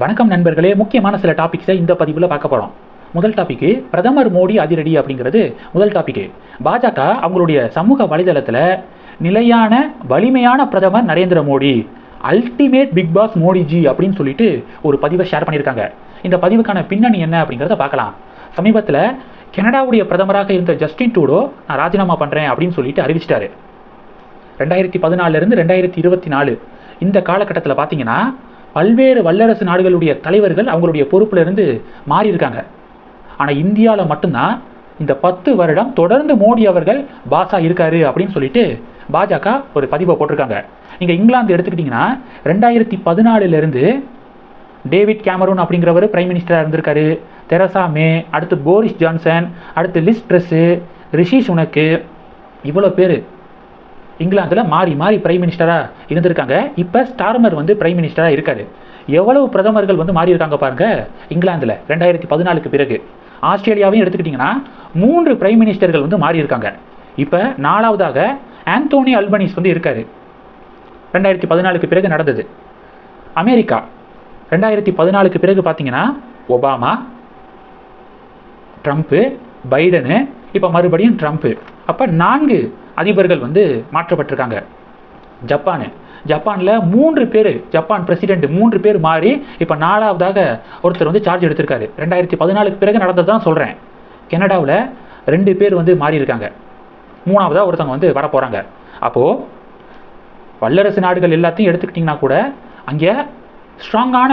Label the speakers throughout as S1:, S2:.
S1: வணக்கம் நண்பர்களே முக்கியமான சில டாபிக்ஸை இந்த பதிவில் பார்க்க போகிறோம் முதல் டாபிக்கு பிரதமர் மோடி அதிரடி அப்படிங்கிறது முதல் டாபிக்கு பாஜக அவங்களுடைய சமூக வலைதளத்தில் நிலையான வலிமையான பிரதமர் Narendra Modi ultimate big boss Modiji அப்படின்னு சொல்லிட்டு ஒரு பதிவை ஷேர் பண்ணியிருக்காங்க. இந்த பதிவுக்கான பின்னணி என்ன அப்படிங்கிறத பார்க்கலாம். சமீபத்தில் கனடாவுடைய பிரதமராக இருந்த ஜஸ்டின் டூடோ நான் ராஜினாமா பண்ணுறேன் அப்படின்னு சொல்லிட்டு அறிவிச்சிட்டாரு. ரெண்டாயிரத்தி பதினாலிருந்து ரெண்டாயிரத்தி இருபத்தி நாலு இந்த காலகட்டத்தில் பார்த்தீங்கன்னா பல்வேறு வல்லரசு நாடுகளுடைய தலைவர்கள் அவங்களுடைய பொறுப்புல இருந்து ஆனால் இந்தியாவில் மட்டும்தான் இந்த பத்து வருடம் தொடர்ந்து மோடி அவர்கள் பாசா இருக்காரு அப்படின்னு சொல்லிட்டு பாஜக ஒரு பதிவை போட்டிருக்காங்க. நீங்கள் இங்கிலாந்து எடுத்துக்கிட்டிங்கன்னா ரெண்டாயிரத்தி பதினாலுலேருந்து டேவிட் கேமரூன் அப்படிங்கிறவர் பிரைம் மினிஸ்டராக இருந்திருக்காரு. தெரசா மே அடுத்து போரிஸ் ஜான்சன் அடுத்து லிஸ் ட்ரெஸ்ஸு ரிஷி சுனக்கு இவ்வளோ பேர். இங்கிலாந்தில் மாறி மாறி பிரைம் மினிஸ்டராக இருந்திருக்காங்க. இப்போ ஸ்டார்மர் வந்து பிரைம் மினிஸ்டராக இருக்காரு. எவ்வளவு பிரதமர்கள் வந்து மாறி இருக்காங்க பாருங்க. இங்கிலாந்தில் ரெண்டாயிரத்தி பதினாலுக்கு பிறகு. ஆஸ்திரேலியாவையும் எடுத்துக்கிட்டிங்கன்னா மூன்று பிரைம் மினிஸ்டர்கள் வந்து மாறி இருக்காங்க இப்போ நாலாவதாக ஆந்தோனி அல்பனிஸ் வந்து இருக்காரு. ரெண்டாயிரத்தி பதினாலுக்கு பிறகு நடந்தது. அமெரிக்கா. ரெண்டாயிரத்தி பதினாலுக்கு பிறகு பார்த்தீங்கன்னா ஒபாமா ட்ரம்ப்பு பைடனு. இப்போ மறுபடியும் ட்ரம்ப்பு. அப்போ நான்கு அதிபர்கள் வந்து மாற்றப்பட்டிருக்காங்க. ஜப்பானு. ஜப்பானில் மூன்று பேர் ஜப்பான் பிரசிடென்ட் மூன்று பேர் மாறி இப்போ நாலாவதாக ஒருத்தர் வந்து சார்ஜ் எடுத்திருக்காரு. ரெண்டாயிரத்தி பதினாலுக்கு பிறகு நடந்தது தான் சொல்கிறேன் கனடாவில் ரெண்டு பேர் வந்து மாறியிருக்காங்க. மூணாவதாக ஒருத்தவங்க வந்து வர போகிறாங்க அப்போது வல்லரசு நாடுகள் எல்லாத்தையும் எடுத்துக்கிட்டிங்கன்னா கூட அங்கே ஸ்ட்ராங்கான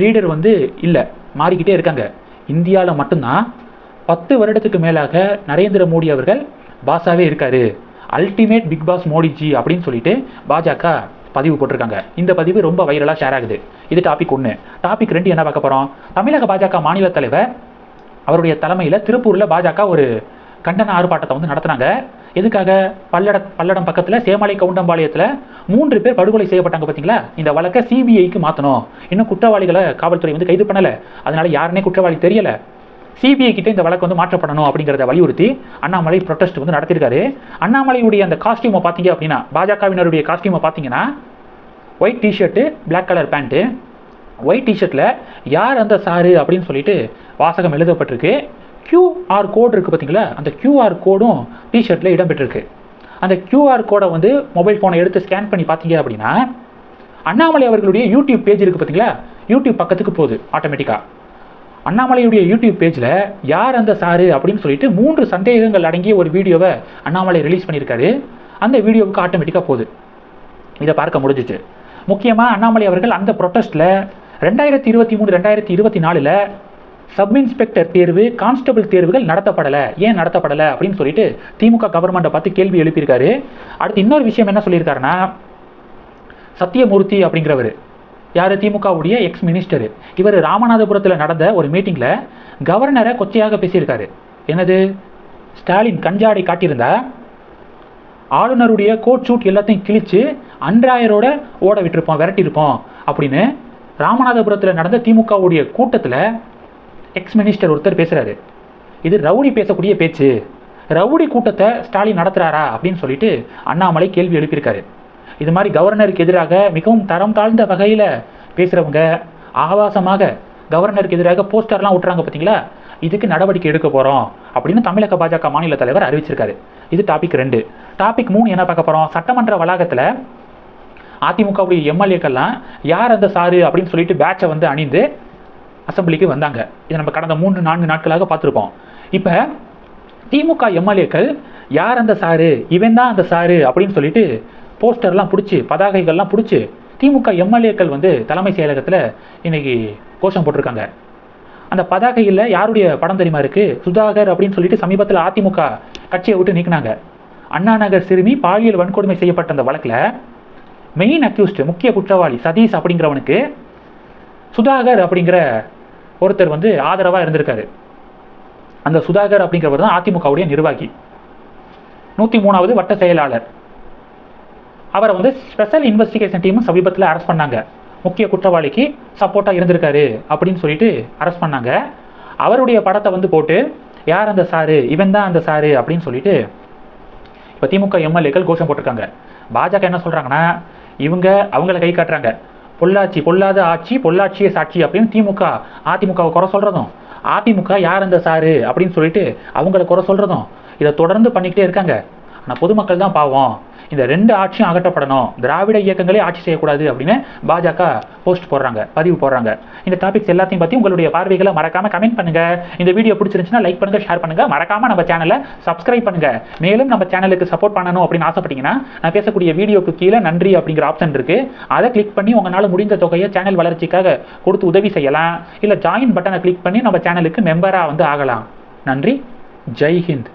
S1: லீடர் வந்து இல்லை. மாறிக்கிட்டே இருக்காங்க. இந்தியாவில் மட்டும்தான் பத்து வருடத்துக்கு மேலாக நரேந்திர மோடி அவர்கள் பாஸாகவே இருக்காரு. அல்டிமேட் பிக் பாஸ் மோடிஜி அப்படின்னு சொல்லிட்டு பாஜக பதிவு போட்டிருக்காங்க. இந்த பதிவு ரொம்ப வைரலாக ஷேர் ஆகுது. இது டாபிக் ஒன்று டாபிக் ரெண்டு என்ன பார்க்க போகிறோம் தமிழக பாஜக மாநில தலைவர் அவருடைய தலைமையில் திருப்பூரில் பாஜக ஒரு கண்டன ஆர்ப்பாட்டத்தை வந்து நடத்துனாங்க. எதுக்காக? பல்லட பல்லடம் பக்கத்தில் சேமலை கவுண்டம்பாளையத்தில் மூன்று பேர் படுகொலை செய்யப்பட்டாங்க பார்த்தீங்களா? இந்த வழக்கை சிபிஐக்கு மாற்றணும் இன்னும் குற்றவாளிகளை காவல்துறை வந்து கைது பண்ணலை. அதனால யாருன்னே குற்றவாளி தெரியலை. சிபிஐ கிட்ட இந்த வழக்கு வந்து மாற்றப்படணும் அப்படிங்கிறத வலியுறுத்தி அண்ணாமலை ப்ரொடெஸ்ட் வந்து நடத்திருக்காரு அண்ணாமலையுடைய அந்த காஸ்டியூமை பார்த்தீங்க அப்படின்னா பாஜகவினருடைய காஸ்டியூமை பார்த்தீங்கன்னா white tshirt black colour pant white டிஷர்ட்டில் யார் அந்த சாரு அப்படின்னு சொல்லிட்டு வாசகம் எழுதப்பட்டிருக்கு. கியூஆர் கோட் இருக்குது பார்த்தீங்களா? அந்த கியூஆர் கோடும் டிஷர்ட்டில் இடம்பெற்றிருக்கு. அந்த கியூஆர் கோடை வந்து மொபைல் ஃபோனை எடுத்து ஸ்கேன் பண்ணி பார்த்தீங்க அப்படின்னா அண்ணாமலை அவர்களுடைய யூடியூப் பேஜ் இருக்குது பார்த்தீங்களா? யூடியூப் பக்கத்துக்கு போகுது ஆட்டோமேட்டிக்காக அண்ணாமலையுடைய யூடியூப் பேஜில் யார் அந்த சாரு அப்படின்னு சொல்லிட்டு மூன்று சந்தேகங்கள் அடங்கிய ஒரு வீடியோவை அண்ணாமலை ரிலீஸ் பண்ணியிருக்காரு. அந்த வீடியோவுக்கு ஆட்டோமேட்டிக்காக போகுது. இதை பார்க்க முடிஞ்சிச்சு. முக்கியமாக அண்ணாமலை அவர்கள் அந்த ப்ரொட்டஸ்ட்டில் ரெண்டாயிரத்தி இருபத்தி மூணு ரெண்டாயிரத்தி இருபத்தி நாலில் சப் இன்ஸ்பெக்டர் தேர்வு கான்ஸ்டபிள் தேர்வுகள் நடத்தப்படலை. ஏன் நடத்தப்படலை அப்படின்னு சொல்லிட்டு திமுக கவர்மெண்ட்டை பார்த்து கேள்வி எழுப்பியிருக்காரு. அடுத்து இன்னொரு விஷயம் என்ன சொல்லியிருக்காருன்னா சத்தியமூர்த்தி அப்படிங்கிறவர். யார்? திமுகவுடைய எக்ஸ் மினிஸ்டர் இவர் ராமநாதபுரத்தில் நடந்த ஒரு மீட்டிங்கில் கவர்னரை கொச்சையாக பேசியிருக்காரு. என்னது? ஸ்டாலின் கஞ்சாடை காட்டியிருந்தா ஆளுநருடைய கோட் ஷூட் எல்லாத்தையும் கிழித்து அன்றாயரோட ஓட விட்டிருப்போம் விரட்டியிருப்போம் அப்படின்னு ராமநாதபுரத்தில் நடந்த திமுகவுடைய கூட்டத்தில் எக்ஸ் மினிஸ்டர் ஒருத்தர் பேசுகிறாரு இது ரவுடி பேசக்கூடிய பேச்சு. ரவுடி கூட்டத்தை ஸ்டாலின் நடத்துகிறாரா அப்படின்னு சொல்லிட்டு அண்ணாமலை கேள்வி எழுப்பியிருக்காரு. இது மாதிரி கவர்னருக்கு எதிராக மிகவும் தரம் தாழ்ந்த வகையில் பேசுகிறவங்க ஆபாசமாக கவர்னருக்கு எதிராக போஸ்டர்லாம் விட்டுறாங்க பார்த்தீங்களா இதுக்கு நடவடிக்கை எடுக்க போகிறோம் அப்படின்னு தமிழக பாஜக மாநில தலைவர் அறிவிச்சிருக்காரு. இது டாபிக் ரெண்டு. டாபிக் மூணு என்ன பார்க்க போகிறோம் சட்டமன்ற வளாகத்தில் அதிமுகவுடைய எம்எல்ஏக்கள்லாம் யார் அந்த சாரு அப்படின்னு சொல்லிட்டு பேட்சை வந்து அணிந்து அசம்பிளிக்கு வந்தாங்க. இதை நம்ம கடந்த மூன்று நான்கு நாட்களாக பார்த்துருப்போம். இப்போ திமுக எம்எல்ஏக்கள் யார் அந்த சாரு? இவன் தான் அந்த சாரு அப்படின்னு சொல்லிட்டு போஸ்டர்லாம் பிடிச்சி பதாகைகள்லாம் பிடிச்சி திமுக எம்எல்ஏக்கள் வந்து தலைமை செயலகத்தில் இன்னைக்கு கோஷம் போட்டிருக்காங்க. அந்த பதாகையில் யாருடைய படம் தெரியுமா இருக்குது சுதாகர் அப்படின்னு சொல்லிட்டு சமீபத்தில் அதிமுக கட்சியை விட்டு நீக்கினாங்க. அண்ணா நகர் சிறுமி பாலியல் வன்கொடுமை செய்யப்பட்ட அந்த வழக்கில் மெயின் அக்யூஸ்டு முக்கிய குற்றவாளி சதீஷ் அப்படிங்கிறவனுக்கு சுதாகர் அப்படிங்கிற ஒருத்தர் வந்து ஆதரவாக இருந்திருக்காரு. அந்த சுதாகர் அப்படிங்கிறவர் தான் அதிமுகவுடைய நிர்வாகி. நூற்றி மூணாவது வட்ட செயலாளர். அவரை வந்து ஸ்பெஷல் இன்வெஸ்டிகேஷன் டீமும் சமீபத்தில் அரெஸ்ட் பண்ணாங்க. முக்கிய குற்றவாளிக்கு சப்போர்ட்டாக இருந்திருக்காரு அப்படின்னு சொல்லிட்டு அரெஸ்ட் பண்ணாங்க. அவருடைய படத்தை வந்து போட்டு யார் அந்த சாரு? இவன் தான் அந்த சாரு? அப்படின்னு சொல்லிட்டு இப்போ திமுக எம்எல்ஏக்கள் கோஷம் போட்டிருக்காங்க. பாஜக என்ன சொல்கிறாங்கன்னா இவங்க அவங்கள கை காட்டுறாங்க. பொள்ளாச்சி பொல்லாத ஆட்சி பொள்ளாச்சியே சாட்சி அப்படின்னு திமுக அதிமுகவை குறை சொல்கிறதும் அதிமுக யார் அந்த சாரு? அப்படின்னு சொல்லிட்டு அவங்கள குறை சொல்கிறதும் இதை தொடர்ந்து பண்ணிக்கிட்டே இருக்காங்க. ஆனால் பொதுமக்கள் தான் பாவம். இந்த ரெண்டு ஆட்சியும் அகற்றப்படணும். திராவிட இயக்கங்களே ஆட்சி செய்யக்கூடாது அப்படின்னு பாஜக போஸ்ட் போடுறாங்க பதிவு போடுறாங்க. இந்த டாபிக்ஸ் எல்லாத்தையும் பற்றி உங்களுடைய பார்வைகளை மறக்காம கமெண்ட் பண்ணுங்க. இந்த வீடியோ பிடிச்சிருந்துச்சுன்னா லைக் பண்ணுங்க ஷேர் பண்ணுங்க. மறக்காம நம்ம சேனலை சப்ஸ்கிரைப் பண்ணுங்க. மேலும் நம்ம சேனலுக்கு சப்போர்ட் பண்ணணும் அப்படின்னு ஆசைப்பட்டீங்கன்னா நான் பேசக்கூடிய வீடியோக்கு கீழே நன்றி அப்படிங்கிற ஆப்ஷன் இருக்கு. அதை கிளிக் பண்ணி உங்களால் முடிந்த தொகையை சேனல் வளர்ச்சிக்காக கொடுத்து உதவி செய்யலாம். இல்லை ஜாயின் பட்டனை கிளிக் பண்ணி நம்ம சேனலுக்கு மெம்பராக வந்து ஆகலாம். நன்றி. ஜெய் ஹிந்த்.